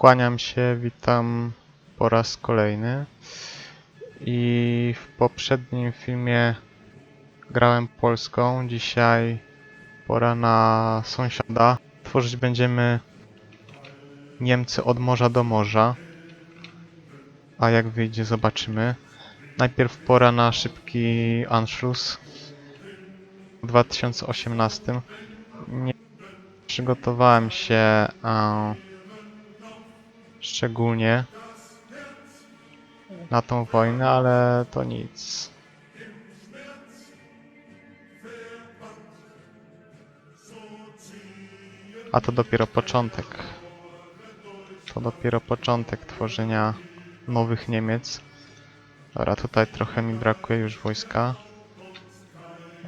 Kłaniam się, witam po raz kolejny. I w poprzednim filmie grałem Polską, dzisiaj pora na sąsiada. Tworzyć będziemy Niemcy od morza do morza. A jak wyjdzie, zobaczymy. Najpierw pora na szybki Anschluss w 2018. Nie przygotowałem się e, szczególnie na tą wojnę, ale to nic. A to dopiero początek. To dopiero początek tworzenia nowych Niemiec. Dobra, tutaj trochę mi brakuje już wojska.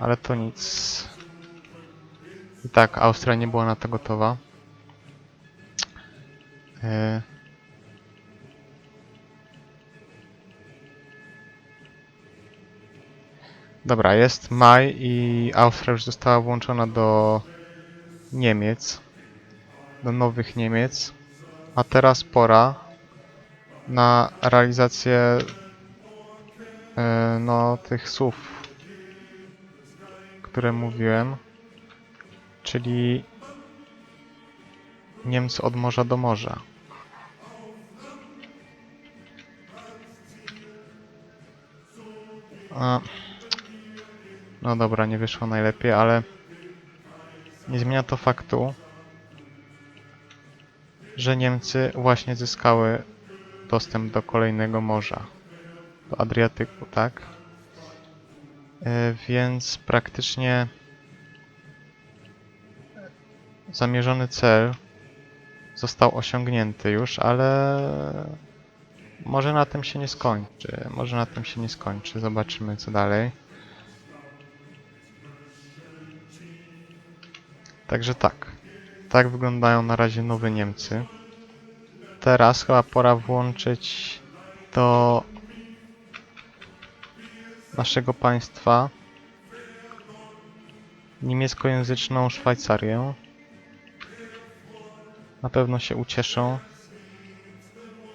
Ale to nic. I tak, Austria nie była na to gotowa. Yy. Dobra, jest maj i Austria już została włączona do Niemiec. Do nowych Niemiec. A teraz pora na realizację yy, no, tych słów, które mówiłem. Czyli Niemcy od morza do morza. A, no dobra, nie wyszło najlepiej, ale nie zmienia to faktu, że Niemcy właśnie zyskały dostęp do kolejnego morza, do Adriatyku, tak? E, więc praktycznie zamierzony cel został osiągnięty już, ale może na tym się nie skończy. Może na tym się nie skończy. Zobaczymy co dalej. Także tak. Tak wyglądają na razie nowe Niemcy. Teraz chyba pora włączyć do naszego państwa niemieckojęzyczną Szwajcarię. Na pewno się ucieszą,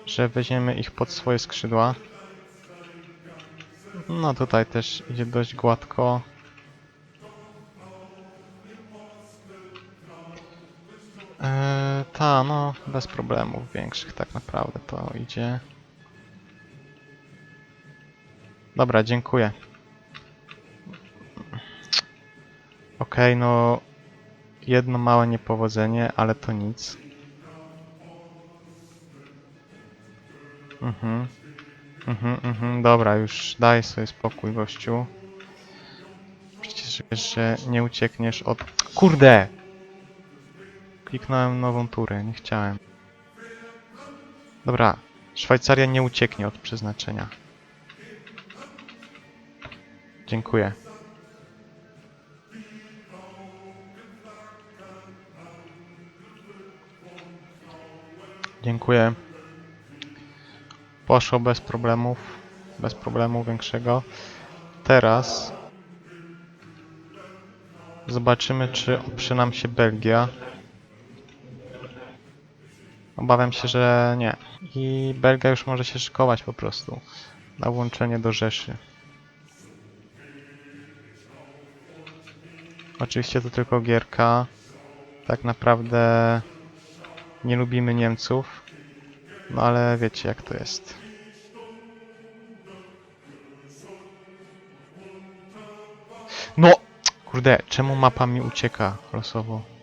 że weźmiemy ich pod swoje skrzydła. No tutaj też idzie dość gładko. Ta, no, bez problemów większych tak naprawdę to idzie. Dobra, dziękuję. Okej, no jedno małe niepowodzenie, ale to nic. Mhm. Mhm, mhm, dobra, już daj sobie spokój, gościu. Przecież wiesz, że nie uciekniesz od... Kurde! Kliknąłem nową turę, nie chciałem. Dobra, Szwajcaria nie ucieknie od przeznaczenia. Dziękuję. Dziękuję. Poszło bez problemów. Bez problemu większego. Teraz zobaczymy, czy oprze nam się Belgia. Obawiam się, że nie. I Belgia już może się szykować po prostu na włączenie do Rzeszy. Oczywiście to tylko gierka. Tak naprawdę nie lubimy Niemców. No ale wiecie jak to jest. No! Kurde, czemu mapa mi ucieka losowo?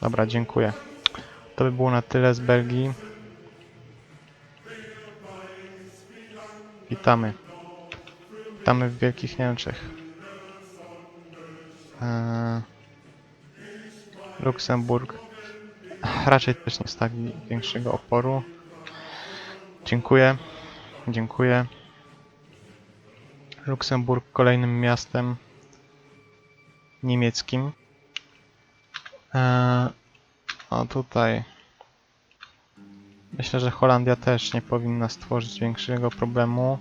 Dobra, dziękuję. To by było na tyle z Belgii. Witamy. Witamy w Wielkich Niemczech. Eee, Luksemburg raczej też nie stawi większego oporu. Dziękuję. Dziękuję. Luksemburg kolejnym miastem niemieckim. Eee, a tutaj myślę, że Holandia też nie powinna stworzyć większego problemu.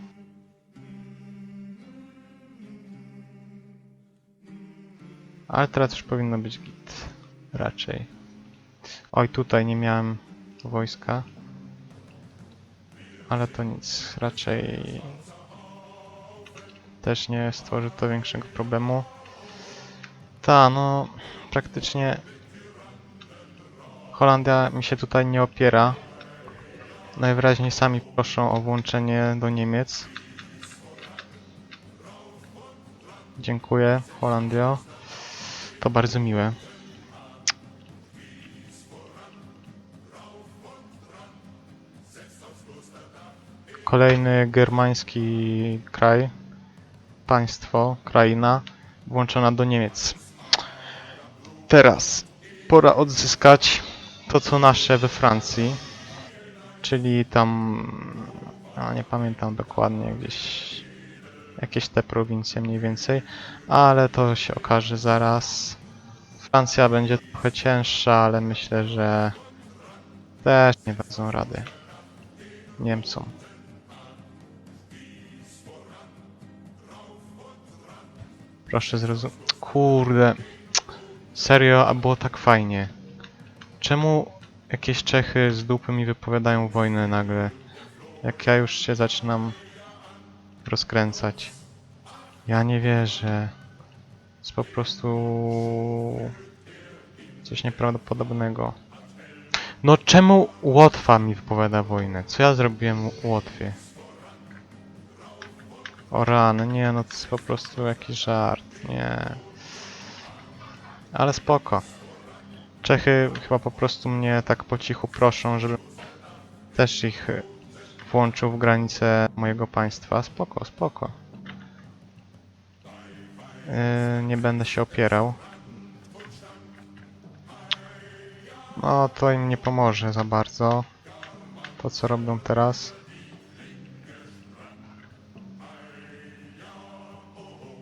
Ale teraz już powinno być git. Raczej. Oj, tutaj nie miałem wojska. Ale to nic, raczej też nie stworzy to większego problemu. Ta, no praktycznie Holandia mi się tutaj nie opiera. Najwyraźniej sami proszą o włączenie do Niemiec. Dziękuję, Holandio. To bardzo miłe. Kolejny germański kraj, państwo, kraina włączona do Niemiec. Teraz pora odzyskać to, co nasze we Francji, czyli tam, a nie pamiętam dokładnie, gdzieś jakieś te prowincje mniej więcej, ale to się okaże zaraz. Francja będzie trochę cięższa, ale myślę, że też nie dadzą rady Niemcom. Proszę zrozumieć. Kurde. Serio, a było tak fajnie. Czemu jakieś Czechy z dupy mi wypowiadają wojnę nagle? Jak ja już się zaczynam rozkręcać. Ja nie wierzę. Jest po prostu coś nieprawdopodobnego. No czemu Łotwa mi wypowiada wojnę? Co ja zrobiłem Łotwie? O rany, nie no to jest po prostu jakiś żart, nie. Ale spoko. Czechy chyba po prostu mnie tak po cichu proszą, żebym też ich y, włączył w granice mojego państwa. Spoko, spoko. Yy, nie będę się opierał. No to im nie pomoże za bardzo. To co robią teraz.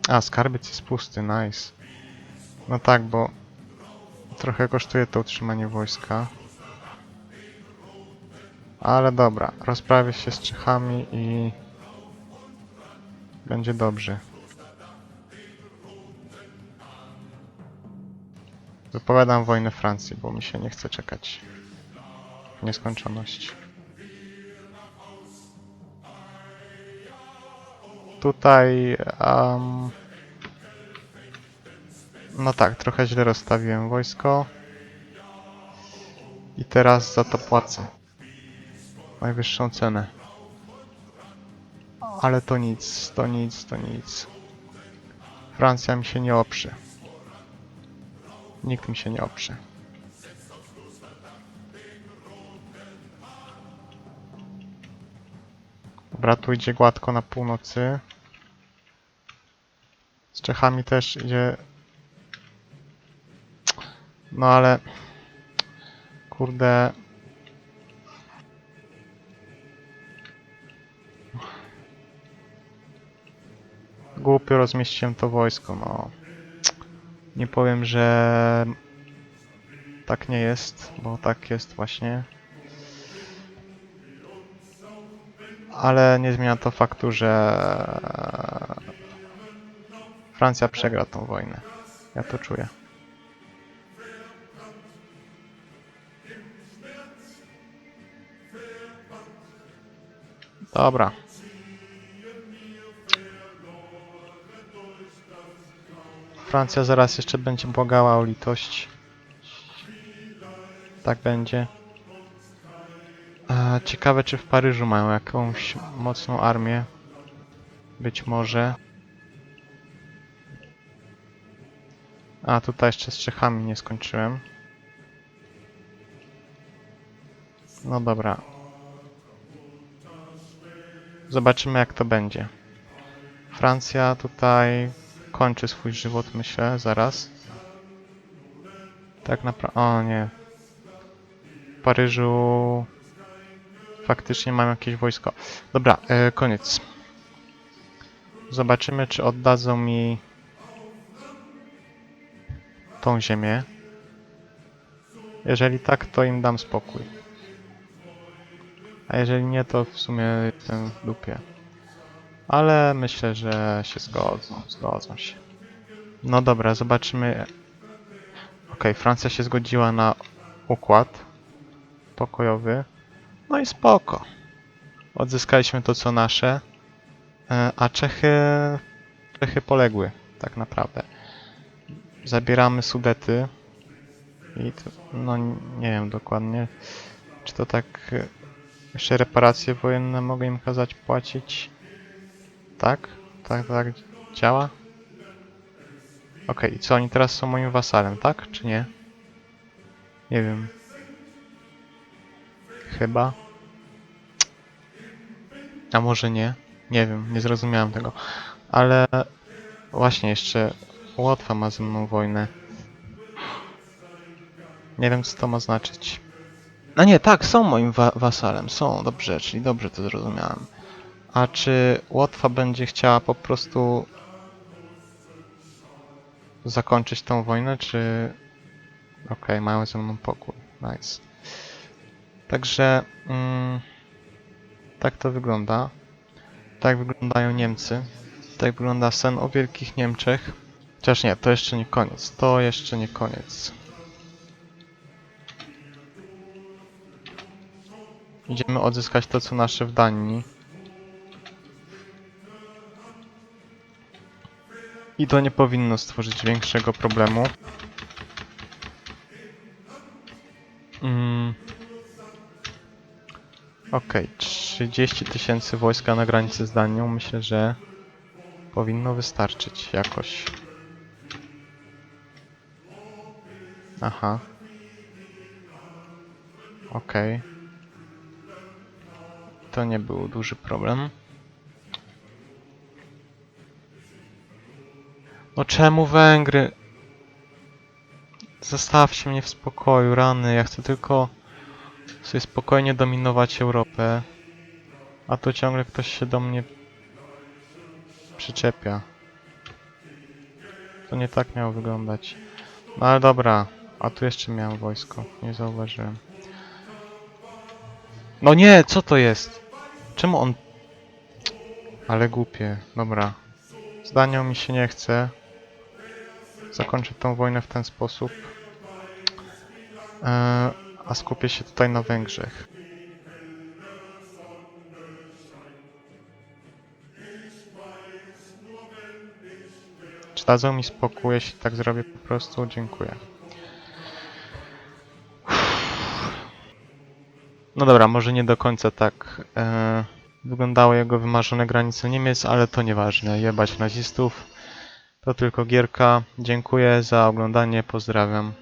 A, skarbiec jest pusty, nice. No tak, bo trochę kosztuje to utrzymanie wojska. Ale dobra, rozprawię się z Czechami i będzie dobrze. Wypowiadam wojnę Francji, bo mi się nie chce czekać w nieskończoność. Tutaj um, no tak, trochę źle rozstawiłem wojsko. I teraz za to płacę. Najwyższą cenę. Ale to nic, to nic, to nic. Francja mi się nie oprze. Nikt mi się nie oprze. Dobra, tu idzie gładko na północy. Z Czechami też idzie no ale... Kurde... Głupio rozmieściłem to wojsko, no. Nie powiem, że... Tak nie jest, bo tak jest właśnie. Ale nie zmienia to faktu, że... Francja przegra tą wojnę. Ja to czuję. Dobra. Francja zaraz jeszcze będzie błagała o litość. Tak będzie. E, ciekawe, czy w Paryżu mają jakąś mocną armię. Być może. A, tutaj jeszcze z Czechami nie skończyłem. No dobra. Zobaczymy jak to będzie. Francja tutaj kończy swój żywot, myślę, zaraz. Tak naprawdę... O nie. W Paryżu... Faktycznie mam jakieś wojsko. Dobra, e, koniec. Zobaczymy, czy oddadzą mi tą ziemię. Jeżeli tak, to im dam spokój. A jeżeli nie, to w sumie jestem w dupie. Ale myślę, że się zgodzą, zgodzą się. No dobra, zobaczymy. Okej, Francja się zgodziła na układ pokojowy. No i spoko. Odzyskaliśmy to, co nasze, e, a Czechy, Czechy poległy, tak naprawdę. Zabieramy Sudety i to, no nie wiem dokładnie, czy to tak jeszcze reparacje wojenne mogę im kazać płacić. Tak? Tak, tak działa? Okej, i co oni teraz są moim wasalem, tak? Czy nie? Nie wiem. Chyba. A może nie? Nie wiem, nie zrozumiałem tego. Ale właśnie jeszcze Łotwa ma ze mną wojnę. Nie wiem, co to ma znaczyć. A nie, tak, są moim wa wasalem. Są, dobrze, czyli dobrze to zrozumiałem. A czy Łotwa będzie chciała po prostu zakończyć tą wojnę, czy... Okej, mają ze mną pokój. Nice. Także... Mm, tak to wygląda. Tak wyglądają Niemcy. Tak wygląda sen o Wielkich Niemczech. Chociaż nie, to jeszcze nie koniec. To jeszcze nie koniec. Idziemy odzyskać to, co nasze w Danii. I to nie powinno stworzyć większego problemu. Mm. Okej, 30 tysięcy wojska na granicy z Danią. Myślę, że powinno wystarczyć jakoś. Aha. Okej. To nie był duży problem. No czemu Węgry? Zostawcie mnie w spokoju, rany. Ja chcę tylko sobie spokojnie dominować Europę. A tu ciągle ktoś się do mnie przyczepia. To nie tak miało wyglądać. No ale dobra. A tu jeszcze miałem wojsko. Nie zauważyłem. No nie, co to jest? Czemu on... Ale głupie. Dobra. Zdanią mi się nie chce. Zakończę tą wojnę w ten sposób. Eee, a skupię się tutaj na Węgrzech. Czy dadzą mi spokój, jeśli tak zrobię po prostu? Dziękuję. No dobra, może nie do końca tak e, wyglądały jego wymarzone granice Niemiec, ale to nieważne. Jebać nazistów. To tylko gierka. Dziękuję za oglądanie, pozdrawiam.